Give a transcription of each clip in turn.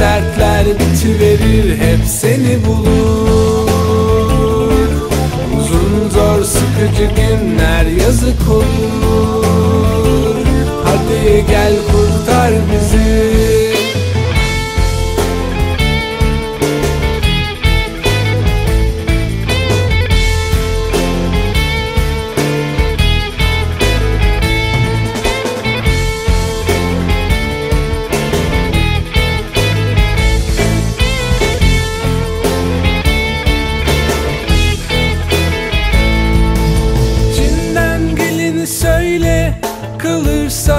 dertler bitiverir Hep seni bulur. Uzun zor sıkıcı günler yazık olur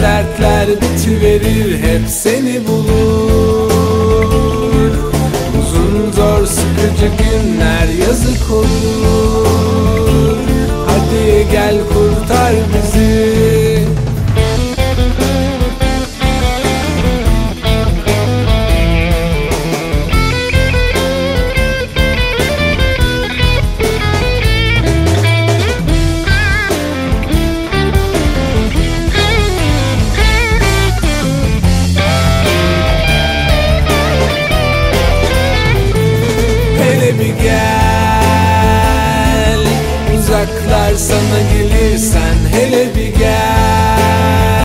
dertler bitiverir hep seni bulur. Uzun zor sıkıcı günler yazık olur uzaklar sana gelirsen hep